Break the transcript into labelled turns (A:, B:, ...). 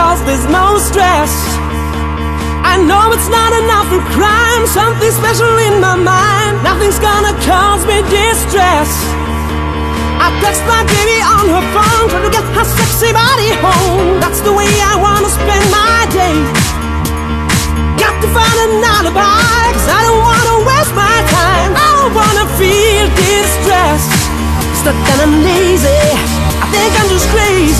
A: cause there's no stress. I know it's not enough for crime, something special in my mind. Nothing's gonna cause me distress. I text my baby on her phone, trying to get her sexy body home. That's the way I wanna spend my day. Got to find an alibi, cause I don't wanna waste my time. I don't wanna feel distressed. Stuck and I'm lazy. I think I'm just crazy.